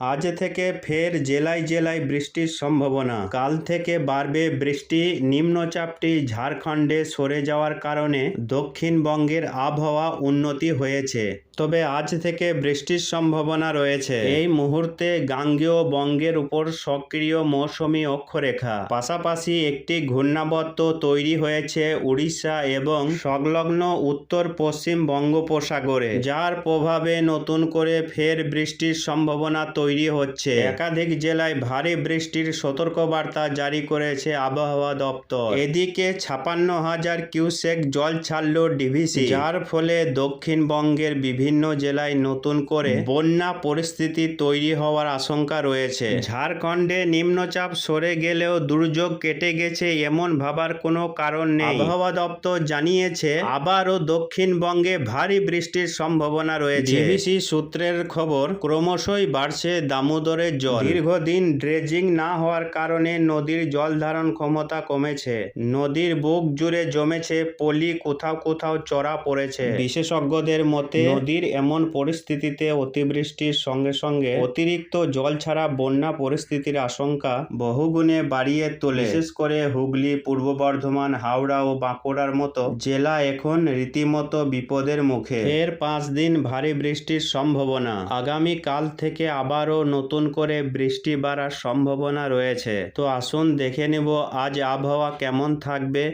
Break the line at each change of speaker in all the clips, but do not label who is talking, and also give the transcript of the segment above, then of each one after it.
আজ থেকে ফের জেলায় জেলায় বৃষ্টির সম্ভাবনা। কাল থেকে বাড়বে বৃষ্টি, নিম্নচাপটি ঝাড়খণ্ডে সরে যাওয়ার কারণে দক্ষিণবঙ্গের আবহাওয়া উন্নতি হয়েছে। তবে আজ থেকে বৃষ্টির সম্ভাবনা রয়েছে। এই মুহূর্তে গাঙ্গেয় বঙ্গের উপর সক্রিয় মৌসুমী অক্ষরেখা। পাশাপাশি একটি ঘূর্ণাবর্ত তৈরি হয়েছে উড়িষ্যা এবং সংলগ্ন উত্তর পশ্চিম বঙ্গোপসাগরে। যার প্রভাবে নতুন করে ফের বৃষ্টির সম্ভাবনা তৈরি হচ্ছে। একাধিক জেলায় ভারী বৃষ্টির সতর্কবার্তা জারি করেছে আবহাওয়া দপ্তর। এদিকে ছাপান্ন হাজার কিউসেক জল ছাড়ল ডিভিসি। যার ফলে দক্ষিণবঙ্গের বিভিন্ন জেলায় নতুন করে বন্যা পরিস্থিতি তৈরি হওয়ার আশঙ্কা রয়েছে। ঝাড়খণ্ডে নিম্নচাপ সরে গেলেও দুর্যোগ কেটে গেছে এমন ভাবার কোনো কারণ নেই। আবহাওয়া দপ্তর জানিয়েছে আবারও দক্ষিণবঙ্গে ভারী বৃষ্টির সম্ভাবনা রয়েছে। ডিভিসি সূত্রের খবর ক্রমশই বাড়ছে দামোদরের জল। দীর্ঘদিন ড্রেজিং না হওয়ার কারণে নদীর জল ধারণ ক্ষমতা কমেছে। নদীর বুক জুড়ে জমেছে পলি কোথাও কোথাও চড়া পড়েছে। বিশেষজ্ঞদের মতে নদীর এমন পরিস্থিতিতে অতিবৃষ্টির সঙ্গে সঙ্গে অতিরিক্ত জল ছাড়া বন্যা পরিস্থিতির আশঙ্কা বহুগুণে বাড়িয়ে তোলে। বিশেষ করে হুগলি পূর্ব বর্ধমান হাওড়া ও বাঁকুড়ার মতো জেলা এখন রীতিমতো বিপদের মুখে। এর পাঁচ দিন ভারী বৃষ্টির সম্ভাবনা। আগামী কাল থেকে আবারও নতুন করে বৃষ্টি বাড়ার সম্ভাবনা রয়েছে। তো আসুন দেখে নেব আজ আবহাওয়া কেমন থাকবে।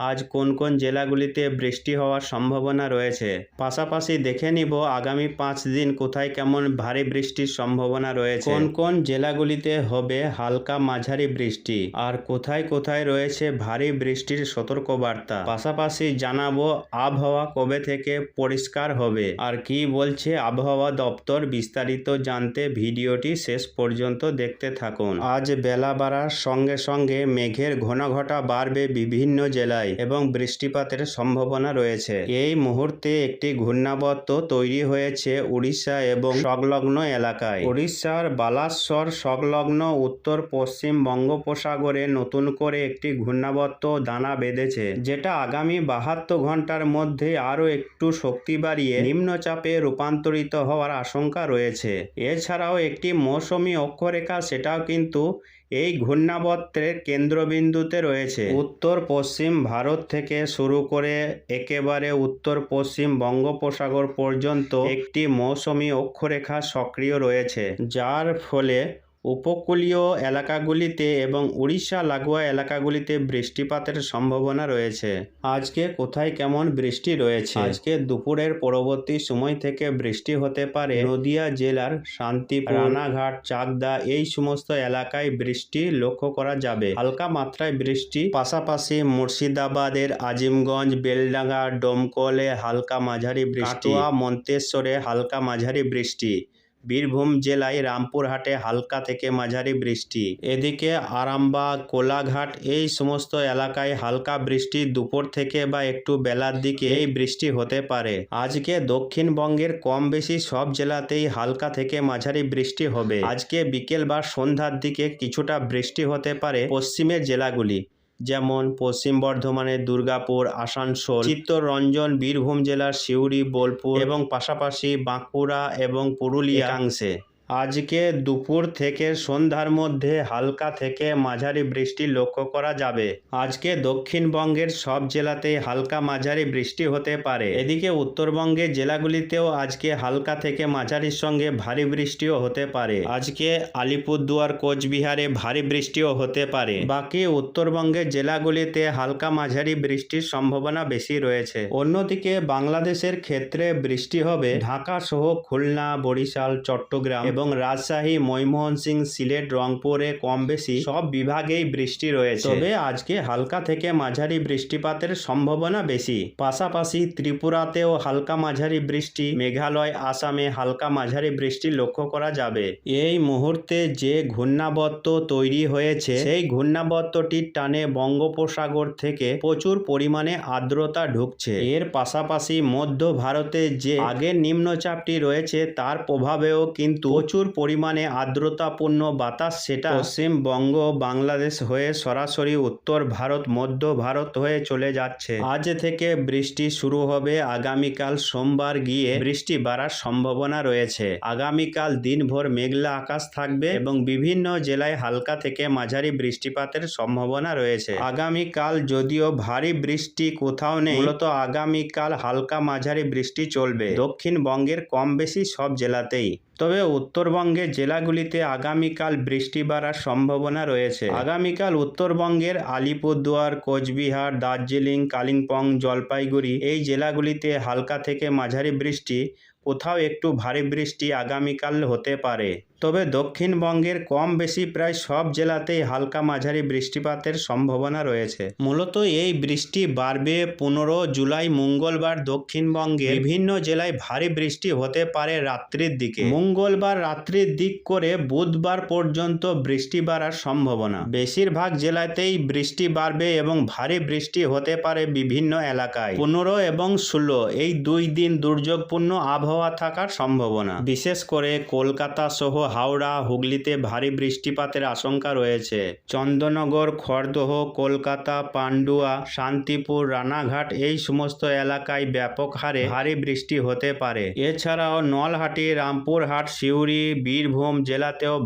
আজ কোন কোন জেলাগুলিতে বৃষ্টি হওয়ার সম্ভাবনা রয়েছে? পাশাপাশি দেখে নিব আগামী পাঁচ দিন কোথায় কেমন ভারী বৃষ্টির সম্ভাবনা রয়েছে। কোন কোন জেলাগুলিতে হবে হালকা মাঝারি বৃষ্টি? আর কোথায় কোথায় রয়েছে ভারী বৃষ্টির সতর্কবার্তা? পাশাপাশি জানাব আবহাওয়া কবে থেকে পরিষ্কার হবে? আর কি বলছে আবহাওয়া দপ্তর বিস্তারিত জানতে ভিডিওটি শেষ পর্যন্ত দেখতে থাকুন। আজ বেলা বাড়ার সঙ্গে সঙ্গে মেঘের ঘনঘটা বাড়বে বিভিন্ন জেলায়। এবং বৃষ্টিপাতের সম্ভাবনা রয়েছে। এই মুহূর্তে একটি ঘূর্ণাবর্ত তৈরি হয়েছে উড়িষ্যা এবং সংলগ্ন এলাকায়। উড়িষ্যার বালাসর সংলগ্ন উত্তর পশ্চিম বঙ্গোপসাগরে নতুন করে একটি ঘূর্ণাবর্ত দানা বেঁধেছে, যেটা আগামী বাহাত্তর ঘণ্টার মধ্যে আরও একটু শক্তি বাড়িয়ে নিম্নচাপে রূপান্তরিত হওয়ার আশঙ্কা রয়েছে। এছাড়াও একটি মৌসুমি অক্ষরেখা, সেটাও কিন্তু এই ঘূর্ণাবর্তের কেন্দ্রবিন্দুতে রয়েছে। উত্তর পশ্চিম ভারত থেকে শুরু করে একেবারে উত্তর পশ্চিম বঙ্গোপসাগর পর্যন্ত একটি মৌসুমি অক্ষরেখা সক্রিয় রয়েছে, যার ফলে উপকূলীয় এলাকাগুলিতে এবং উড়িষ্যা লাগোয়া এলাকাগুলিতে বৃষ্টিপাতের সম্ভাবনা রয়েছে। আজকে কোথায় কেমন বৃষ্টি রয়েছে? আজকে দুপুরের পরবর্তী সময় থেকে বৃষ্টি হতে পারে নদিয়া জেলার শান্তিপুর রানাঘাট চাকদা এই সমস্ত এলাকায় বৃষ্টি লক্ষ্য করা যাবে। হালকা মাত্রায় বৃষ্টি পাশাপাশি মুর্শিদাবাদের আজিমগঞ্জ বেলডাঙ্গা ডোমকলে হালকা মাঝারি বৃষ্টি মন্তেশ্বরে হালকা মাঝারি বৃষ্টি বীরভূম জেলায় রামপুরহাটে হালকা থেকে মাঝারি বৃষ্টি। এদিকে আরামবাগ কোলাঘাট এই সমস্ত এলাকায় হালকা বৃষ্টি দুপুর থেকে বা একটু বেলার দিকে এই বৃষ্টি হতে পারে। আজকে দক্ষিণবঙ্গের কম বেশি সব জেলাতেই হালকা থেকে মাঝারি বৃষ্টি হবে। আজকে বিকেল বা সন্ধ্যার দিকে কিছুটা বৃষ্টি হতে পারে পশ্চিমের জেলাগুলি। যেমন পশ্চিম বর্ধমানের দুর্গাপুর, আসানসোল, চিত্তরঞ্জন, বীরভূম জেলার সিউড়ি, বোলপুর এবং পাশাপাশি বাঁকুড়া এবং পুরুলিয়া। একাংশে। আজকে দুপুর থেকে সন্ধ্যার মধ্যে হালকা থেকে মাঝারি বৃষ্টি লক্ষ্য করা যাবে। আজকে দক্ষিণবঙ্গের সব জেলাতেই হালকা মাঝারি বৃষ্টি হতে পারে। এদিকে উত্তরবঙ্গের জেলাগুলিতেও আজকে হালকা থেকে মাঝারির সঙ্গে ভারী বৃষ্টিও হতে পারে। আজকে আলিপুরদুয়ার, কোচবিহারে ভারী বৃষ্টিও হতে পারে। বাকি উত্তরবঙ্গের জেলাগুলিতে হালকা মাঝারি বৃষ্টির সম্ভাবনা বেশি রয়েছে। অন্যদিকে বাংলাদেশের ক্ষেত্রে বৃষ্টি হবে। ঢাকা সহ খুলনা, বরিশাল, চট্টগ্রাম এবং রাজশাহী ময়মোহন সিং সিলেট, রংপুরে কম বেশি সব বিভাগেই বৃষ্টি রয়েছে। তবে আজকে হালকা থেকে মাঝারি বৃষ্টিপাতের সম্ভাবনা বেশি। পাশাপাশি ত্রিপুরাতেও হালকা মাঝারি বৃষ্টি, মেঘালয়, আসামে হালকা মাঝারি বৃষ্টি লক্ষ্য করা যাবে। এই মুহূর্তে যে ঘূর্ণাবর্ত তৈরি হয়েছে, সেই ঘূর্ণাবর্তটির টানে বঙ্গোপসাগর থেকে প্রচুর পরিমাণে আর্দ্রতা ঢুকছে। এর পাশাপাশি মধ্য ভারতে যে আগের নিম্নচাপটি রয়েছে, তার প্রভাবেও কিন্তু প্রচুর পরিমাণে আর্দ্রতাপূর্ণ বাতাস সেটা পশ্চিমবঙ্গ বাংলাদেশ হয়ে সরাসরি উত্তর ভারত, মধ্য ভারত হয়ে চলে যাচ্ছে। আজ থেকে বৃষ্টি শুরু হবে। আগামীকাল সোমবার গিয়ে বৃষ্টি বাড়ার সম্ভাবনা রয়েছে। আগামীকাল দিনভর মেঘলা আকাশ থাকবে এবং বিভিন্ন জেলায় হালকা থেকে মাঝারি বৃষ্টিপাতের সম্ভাবনা রয়েছে। আগামীকাল যদিও ভারী বৃষ্টি কোথাও নেই, মূলত আগামীকাল হালকা মাঝারি বৃষ্টি চলবে। দক্ষিণবঙ্গের কম বেশি সব জেলাতেই। তবে উত্তরবঙ্গে জেলাগুলিতে আগামীকাল বৃষ্টি বাড়ার সম্ভাবনা রয়েছে। আগামীকাল উত্তরবঙ্গের আলিপুরদুয়ার, কোচবিহার, দার্জিলিং, কালিম্পং, জলপাইগুড়ি এই জেলাগুলিতে হালকা থেকে মাঝারি বৃষ্টি, কোথাও একটু ভারী বৃষ্টি আগামীকাল হতে পারে। তবে দক্ষিণবঙ্গের কম বেশি প্রায় সব জেলাতেই হালকা মাঝারি বৃষ্টিপাতের সম্ভাবনা রয়েছে। মূলত এই বৃষ্টি বাড়বে পনেরো জুলাই মঙ্গলবার দক্ষিণবঙ্গে বিভিন্ন জেলায় ভারী বৃষ্টি হতে পারে রাত্রির দিকে। মঙ্গলবার রাত্রির দিক করে বুধবার পর্যন্ত বৃষ্টি বাড়ার সম্ভাবনা। বেশিরভাগ জেলাতেই বৃষ্টি বাড়বে এবং ভারী বৃষ্টি হতে পারে বিভিন্ন এলাকায়। পনেরো এবং ষোলো এই দুই দিন দুর্যোগপূর্ণ আবহাওয়া থাকার সম্ভাবনা। বিশেষ করে কলকাতা সহ হাওড়া, হুগলিতে ভারী বৃষ্টিপাতের আশঙ্কা রয়েছে। চন্দনগর খড়দহ, কলকাতা, পান্ডুয়া, শান্তিপুর, রানাঘাট এই সমস্ত এলাকায় ব্যাপক হারে ভারী বৃষ্টি হতে পারে। এছাড়াও নলহাটি, রামপুরহাট, সিউড়ি, বীরভূম জেলাতেও